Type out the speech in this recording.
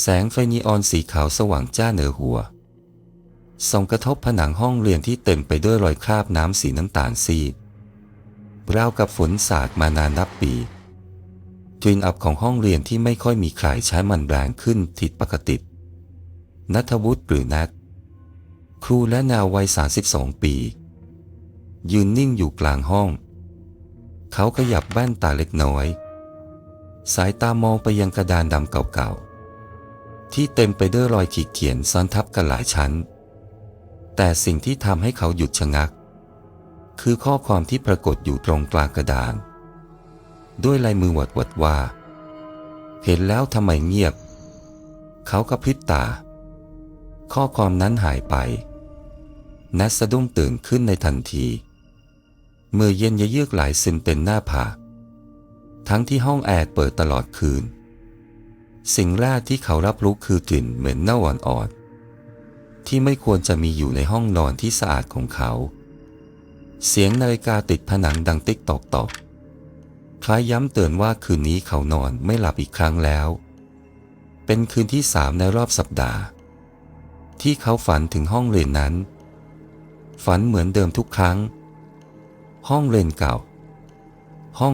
แสงไฟนีออนสีขาวสว่างจ้าเหนือหัว ส่องกระทบผนังห้องเรียนที่เต็มไปด้วยรอยคราบน้ำสีน้ำตาลซีดราวกับฝนสาดมานานนับปีกลิ่นอับของห้องเรียนที่ไม่ค่อยมีใครใช้มันแรงขึ้นผิดปกตินัทวุฒิหรือนัทครูและนาววัย 32 ปี ยืนนิ่งอยู่กลางห้อง เขาขยับแว่นตาเล็กน้อย สายตามองไปยังกระดานดำเก่าๆ ที่เต็มไปด้วยรอยขีดเขียนซ้อนทับกันหลายชั้น แต่สิ่งที่ทำให้เขาหยุดชะงัก คือข้อความที่ปรากฏอยู่ตรงกลางกระดาน ด้วยลายมือหวดหวดว่า เห็นแล้วทำไมเงียบ เขากระพริบตา ข้อความนั้นหายไปแนทสะดุ้งตื่นขึ้นในทันที มือเย็นยะเยือกหลายซึมเต็มหน้าผากทั้งที่ห้องแอร์เปิดตลอดคืน สิ่งแรกที่เขารับรู้คือกลิ่นเหม็นเน่าอ่อนๆที่ไม่ควรจะมีอยู่ในห้องนอนที่สะอาดของเขา เสียงนาฬิกาติดผนังดังติ๊กตอกตอกคล้ายย้ำเตือนว่าคืนนี้เขานอนไม่หลับอีกครั้งแล้ว เป็นคืนที่สามในรอบสัปดาห์ ที่เขาฝันถึงห้องเรียนนั้น ฝันเหมือนเดิมทุกครั้ง ห้องเรียนเก่า